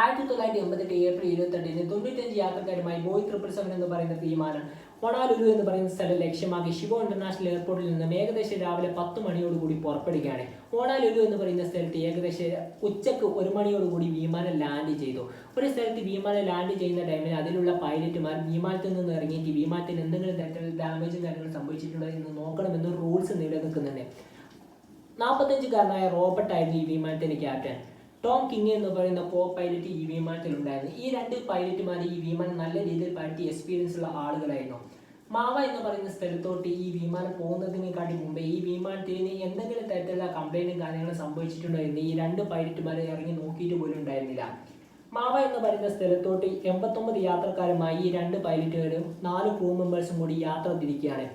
ആയിരത്തി തൊള്ളായിരത്തി എൺപത്തെട്ട് ഏപ്രിൽ ഇരുപത്തെട്ടിന് തൊണ്ണൂറ്റഞ്ച് യാത്രക്കാരുമായി ബോയ് ത്രിപ്പിൾ സെവൻ എന്ന് പറയുന്ന വിമാനം ഹൊണാലുലു എന്ന് പറയുന്ന സ്ഥലം ലക്ഷ്യമാക്കി ശിവോ ഇന്റർനാഷണൽ എയർപോർട്ടിൽ നിന്ന് ഏകദേശം രാവിലെ പത്ത് മണിയോടുകൂടി പുറപ്പെടുകയാണ്. ഹോണാലുലു എന്ന് പറയുന്ന സ്ഥലത്ത് ഏകദേശം ഉച്ചയ്ക്ക് ഒരു മണിയോടുകൂടി വിമാനം ലാൻഡ് ചെയ്തു. ഒരു സ്ഥലത്ത് വിമാനം ലാൻഡ് ചെയ്യുന്ന ടൈമിൽ അതിലുള്ള പൈലറ്റുമാർ വിമാനത്തിൽ നിന്ന് ഇറങ്ങിയിട്ട് വിമാനത്തിന് എന്തെങ്കിലും തരത്തിലുള്ള ഡാമേജും കാര്യങ്ങളും സംഭവിച്ചിട്ടുണ്ടോ എന്ന് നോക്കണമെന്ന് റൂൾസ് നിലനിൽക്കുന്നുണ്ട്. നാൽപ്പത്തഞ്ചുകാരനായ റോബർട്ട് ആയിരുന്നു ഈ വിമാനത്തിന്റെ ക്യാപ്റ്റൻ ടോം കിങ് എന്ന് പറയുന്ന കോ പൈലറ്റ് ഈ വിമാനത്തിലുണ്ടായിരുന്നു ഈ രണ്ട് പൈലറ്റുമാർ ഈ വിമാനം നല്ല രീതിയിൽ പറ്റി എക്സ്പീരിയൻസ് ഉള്ള ആളുകളായിരുന്നു. മാവ എന്ന് പറയുന്ന സ്ഥലത്തോട്ട് ഈ വിമാനം പോകുന്നതിനെക്കാട്ടി മുമ്പേ ഈ വിമാനത്തിന് എന്തെങ്കിലും തരത്തിലുള്ള കംപ്ലൈന്റും കാര്യങ്ങളും സംഭവിച്ചിട്ടുണ്ടോ എന്ന് ഈ രണ്ട് പൈലറ്റുമാരെ ഇറങ്ങി നോക്കിയിട്ട് പോലും ഉണ്ടായിരുന്നില്ല. മാവ എന്ന് പറയുന്ന സ്ഥലത്തോട്ട് എൺപത്തൊമ്പത് യാത്രക്കാരുമായി ഈ രണ്ട് പൈലറ്റുകാരും നാല് ക്രൂ മെമ്പേഴ്സും കൂടി യാത്ര തിരിക്കുകയാണ്.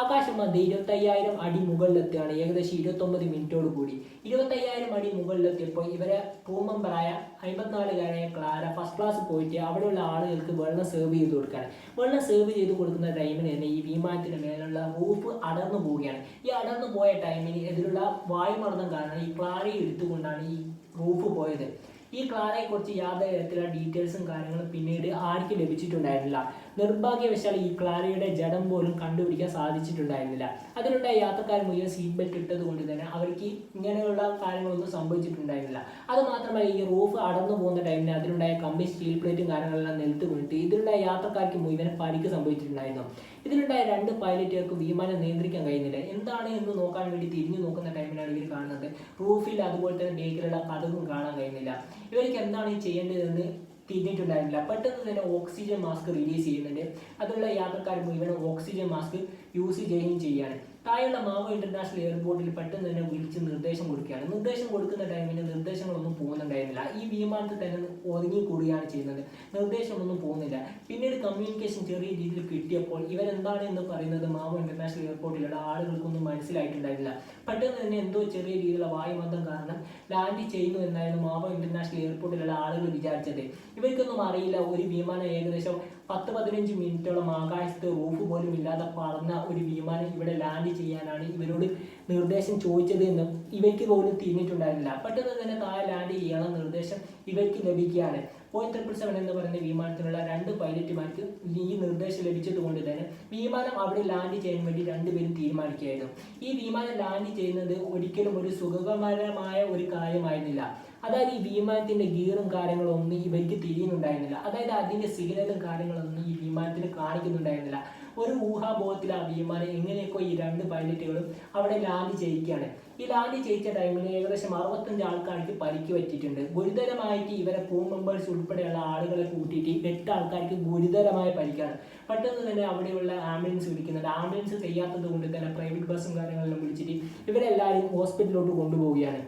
ആകാശം മധ്യ ഇരുപത്തയ്യായിരം അടി മുകളിലെത്തുകയാണ്. ഏകദേശം ഇരുപത്തൊമ്പത് മിനിറ്റോട് കൂടി. ഇരുപത്തയ്യായിരം അടി മുകളിലെത്തിയപ്പോൾ ഇവരെ ക്രൂ മെമ്പറായ അമ്പത്തിനാലുകാരായ ക്ലാര ഫസ്റ്റ് ക്ലാസ് പോയിട്ട് അവിടെയുള്ള ആളുകൾക്ക് വെള്ളം സെർവ് ചെയ്ത് കൊടുക്കുകയാണ്. വെള്ളം സെർവ് ചെയ്ത് കൊടുക്കുന്ന ടൈമിന് തന്നെ ഈ വിമാനത്തിന് മേലുള്ള റൂഫ് അടർന്നു പോവുകയാണ്. ഈ അടർന്നു പോയ ടൈമിന് എതിരുള്ള വായുമർദ്ദം കാരണം ഈ ക്ലാരയെ എടുത്തുകൊണ്ടാണ് ഈ റൂഫ് പോയത്. ഈ ക്ലാരയെക്കുറിച്ച് യാതൊരു തരത്തിലുള്ള ഡീറ്റെയിൽസും കാര്യങ്ങളും പിന്നീട് ആർക്കും ലഭിച്ചിട്ടുണ്ടായിരുന്നില്ല. നിർഭാഗ്യവശാൽ ഈ ക്ലാരയുടെ ജഡം പോലും കണ്ടുപിടിക്കാൻ സാധിച്ചിട്ടുണ്ടായിരുന്നില്ല. അതിലുണ്ടായ യാത്രക്കാർ മുഴുവൻ സീറ്റ് ബെൽറ്റ് ഇട്ടത് കൊണ്ട് തന്നെ അവർക്ക് ഇങ്ങനെയുള്ള കാര്യങ്ങളൊന്നും സംഭവിച്ചിട്ടുണ്ടായിരുന്നില്ല. അത് മാത്രമല്ല ഈ റൂഫ് അടർന്നു പോകുന്ന ടൈമിൽ അതിലുണ്ടായ കമ്പി സ്റ്റീൽ പ്ലേറ്റും കാര്യങ്ങളെല്ലാം നിലത്ത് വീണിട്ട് ഇതിലുണ്ടായ യാത്രക്കാർക്ക് മുഴുവൻ പരിക്ക് സംഭവിച്ചിട്ടുണ്ടായിരുന്നു. ഇതിലുണ്ടായ രണ്ട് പൈലറ്റുകൾക്ക് വിമാനം നിയന്ത്രിക്കാൻ കഴിയുന്നില്ല. എന്താണ് എന്ന് നോക്കാൻ വേണ്ടി തിരിഞ്ഞു നോക്കുന്ന ടൈമിലാണ് ഇവർ കാണുന്നത്. റൂഫിൽ അതുപോലെ തന്നെ ബേക്കിലുള്ള കഥകും കാണാൻ കഴിയുന്നില്ല. ഇവർക്ക് എന്താണ് ചെയ്യേണ്ടതെന്ന് തിരിഞ്ഞിട്ടുണ്ടായിരുന്നില്ല. പെട്ടെന്ന് തന്നെ ഓക്സിജൻ മാസ്ക് റിലീസ് ചെയ്യുന്നുണ്ട്. അതുള്ള യാത്രക്കാർ മുഴുവൻ ഓക്സിജൻ മാസ്ക് യൂസ് ചെയ്യുകയും ചെയ്യുകയാണ് താഴെയുള്ള മാവോ ഇന്റർനാഷണൽ എയർപോർട്ടിൽ പെട്ടെന്ന് തന്നെ വിളിച്ച് നിർദ്ദേശം കൊടുക്കുകയാണ്. നിർദ്ദേശം കൊടുക്കുന്ന ടൈമിന് നിർദ്ദേശങ്ങളൊന്നും പോകുന്നുണ്ടായിരുന്നില്ല ഈ വിമാനത്തിൽ തന്നെ ഒതുങ്ങി കൂടുകയാണ് ചെയ്യുന്നത്. നിർദ്ദേശമൊന്നും പോകുന്നില്ല. പിന്നീട് കമ്മ്യൂണിക്കേഷൻ ചെറിയ രീതിയിൽ കിട്ടിയപ്പോൾ ഇവരെന്താണ് എന്ന് പറയുന്നത് മാവോ ഇന്റർനാഷണൽ എയർപോർട്ടിലുള്ള ആളുകൾക്കൊന്നും മനസ്സിലായിട്ടുണ്ടായിരുന്നില്ല. പെട്ടെന്ന് തന്നെ എന്തോ ചെറിയ രീതിയിലുള്ള വായുമർദ്ദം കാരണം ലാൻഡ് ചെയ്യുന്നു എന്നായിരുന്നു മാവോ ഇന്റർനാഷണൽ എയർപോർട്ടിലുള്ള ആളുകൾ വിചാരിച്ചത്. ഇവർക്കൊന്നും അറിയില്ല. ഒരു വിമാനം ഏകദേശം പത്ത് പതിനഞ്ച് മിനിറ്റോളം ആകാശത്ത് റൂഫ് പോലും ഇല്ലാതെ പറന്ന ഒരു വിമാനം ഇവിടെ ലാൻഡ് ചെയ്യാനാണ് ഇവരോട് നിർദ്ദേശം ചോദിച്ചത് എന്നും ഇവയ്ക്ക് പോലും തിരിഞ്ഞിട്ടുണ്ടായിരുന്നില്ല പെട്ടെന്ന് തന്നെ താഴെ ലാൻഡ് ചെയ്യാനുള്ള നിർദ്ദേശം ഇവയ്ക്ക് ലഭിക്കുകയാണ്. പോയിന്റ് ട്രിപ്പിൾ സെവൻ എന്ന് പറയുന്ന വിമാനത്തിനുള്ള രണ്ട് പൈലറ്റുമാർക്ക് ഈ നിർദ്ദേശം ലഭിച്ചത് കൊണ്ട് തന്നെ വിമാനം അവിടെ ലാൻഡ് ചെയ്യാൻ വേണ്ടി രണ്ടുപേരും തീരുമാനിക്കുകയായിരുന്നു. ഈ വിമാനം ലാൻഡ് ചെയ്യുന്നത് ഒരിക്കലും ഒരു സുഖകരമായ ഒരു കാര്യമായിരുന്നില്ല. അതായത് ഈ വിമാനത്തിന്റെ ഗിയറും കാര്യങ്ങളും ഒന്നും ഇവർക്ക് തിരിയുന്നുണ്ടായിരുന്നില്ല. അതായത് അതിന്റെ സിഗ്നലും കാര്യങ്ങളൊന്നും ഈ വിമാനത്തിന് കാണിക്കുന്നുണ്ടായിരുന്നില്ല. ഒരു ഊഹാബോധത്തിൽ ആ വിമാനം എങ്ങനെയൊക്കെ ഈ രണ്ട് പൈലറ്റുകളും അവിടെ ലാൻഡ് ചെയ്യിക്കുകയാണ് ഈ ലാൻഡ് ചെയ്യിച്ച ടൈമിൽ ഏകദേശം അറുപത്തഞ്ച് ആൾക്കാർക്ക് പരിക്ക് പറ്റിയിട്ടുണ്ട്. ഗുരുതരമായിട്ട് ഇവരെ ക്രൂ മെമ്പേഴ്സ് ഉൾപ്പെടെയുള്ള ആളുകളെ കൂട്ടിയിട്ട് എട്ട് ആൾക്കാർക്ക് ഗുരുതരമായ പരിക്കാണ്. പെട്ടെന്ന് തന്നെ അവിടെയുള്ള ആംബുലൻസ് വിളിക്കുന്നുണ്ട്. ആംബുലൻസ് ചെയ്യാത്തത് കൊണ്ട് തന്നെ പ്രൈവറ്റ് ബസ്സും കാര്യങ്ങളെല്ലാം വിളിച്ചിട്ട് ഇവരെല്ലാവരും ഹോസ്പിറ്റലിലോട്ട് കൊണ്ടുപോവുകയാണ്.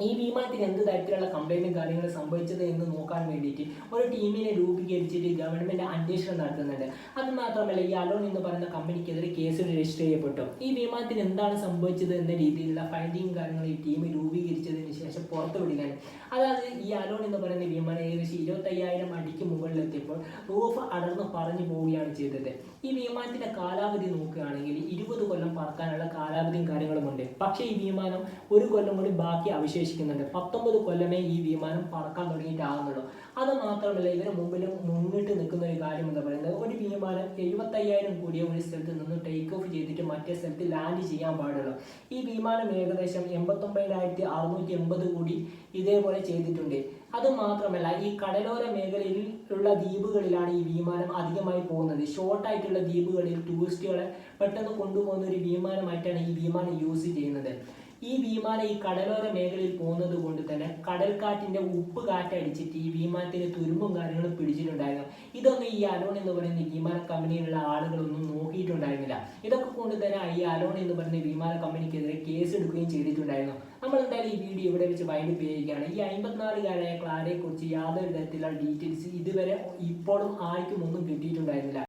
ഈ വിമാനത്തിന് എന്ത് തരത്തിലുള്ള കംപ്ലൈന്റും കാര്യങ്ങളും സംഭവിച്ചത് എന്ന് നോക്കാൻ വേണ്ടിയിട്ട് ഒരു ടീമിനെ രൂപീകരിച്ചിട്ട് ഗവൺമെന്റ് അന്വേഷണം നടത്തുന്നുണ്ട്. അത് മാത്രമല്ല ഈ അലോൺ എന്ന് പറയുന്ന കമ്പനിക്കെതിരെ കേസ് രജിസ്റ്റർ ചെയ്യപ്പെട്ടു. ഈ വിമാനത്തിന് എന്താണ് സംഭവിച്ചത് എന്ന രീതിയിലുള്ള ഫൈൻഡിങ് കാര്യങ്ങൾ ഈ ടീം രൂപീകരിച്ചതിന് ശേഷം പുറത്തു വിടുകയാണ്. അതായത് ഈ അലോൺ എന്ന് പറയുന്ന വിമാനം ഏകദേശം ഇരുപത്തയ്യായിരം അടിക്ക് മുകളിലെത്തിയപ്പോൾ റൂഫ് അടർന്ന് പറഞ്ഞു പോവുകയാണ് ചെയ്തത്. ഈ വിമാനത്തിന്റെ കാലാവധി നോക്കുകയാണെങ്കിൽ ഇരുപത് കൊല്ലം പറക്കാനുള്ള കാലാവധിയും കാര്യങ്ങളുമുണ്ട്. പക്ഷേ ഈ വിമാനം ഒരു കൊല്ലം കൂടി ബാക്കി അവശേഷിക്കുന്നുണ്ട് പത്തൊമ്പത് കൊല്ലമേ ഈ വിമാനം പറക്കാൻ തുടങ്ങിയിട്ടാകുന്നുള്ളൂ. അത് മാത്രമല്ല ഇവരെ മുമ്പിൽ മുന്നിട്ട് നിൽക്കുന്ന ഒരു കാര്യം എന്ന് പറയുന്നത്? ഒരു വിമാനം എഴുപത്തയ്യായിരം കൂടിയ ഒരു സ്ഥലത്ത് നിന്ന് ടേക്ക് ഓഫ് ചെയ്തിട്ട് മറ്റേ സ്ഥലത്ത് ലാൻഡ് ചെയ്യാൻ പാടുള്ളൂ. ഈ വിമാനം ഏകദേശം എൺപത്തൊമ്പതിനായിരത്തി അറുന്നൂറ്റി എൺപത് കൂടി ഇതേപോലെ ചെയ്തിട്ടുണ്ട്. അത് മാത്രമല്ല ഈ കടലോര മേഖലയിൽ ഉള്ള ദ്വീപുകളിലാണ് ഈ വിമാനം അധികമായി പോകുന്നത്. ഷോർട്ടായിട്ടുള്ള ദ്വീപുകളിൽ ടൂറിസ്റ്റുകളെ പെട്ടെന്ന് കൊണ്ടുപോകുന്ന ഒരു വിമാനമായിട്ടാണ് ഈ വിമാനം യൂസ് ചെയ്യുന്നത്. ഈ വിമാനം ഈ കടലോര മേഖലയിൽ പോകുന്നത് കൊണ്ട് തന്നെ കടൽക്കാറ്റിന്റെ ഉപ്പ് കാറ്റടിച്ചിട്ട് ഈ വിമാനത്തിന് തുരുമ്പും കാര്യങ്ങളും പിടിച്ചിട്ടുണ്ടായിരുന്നു. ഇതൊന്നും ഈ അലോൺ എന്ന് പറയുന്ന ഭീമാല കമ്പനിയിലുള്ള ആളുകളൊന്നും നോക്കിയിട്ടുണ്ടായിരുന്നില്ല. ഇതൊക്കെ കൊണ്ട് തന്നെ ഈ അലോൺ എന്ന് പറയുന്ന വിമാന കമ്പനിക്കെതിരെ കേസ് എടുക്കുകയും ചെയ്തിട്ടുണ്ടായിരുന്നു. നമ്മൾ എന്തായാലും ഈ വീഡിയോ ഇവിടെ വെച്ച് വൈൻഡ് ചെയ്യുകയാണ് ഈ അമ്പത്തിനാലുകാരായ ക്ലാരയെ കുറിച്ച് യാതൊരു തരത്തിലുള്ള ഡീറ്റെയിൽസ് ഇതുവരെ ഇപ്പോഴും ആർക്കും ഒന്നും കിട്ടിയിട്ടുണ്ടായിരുന്നില്ല.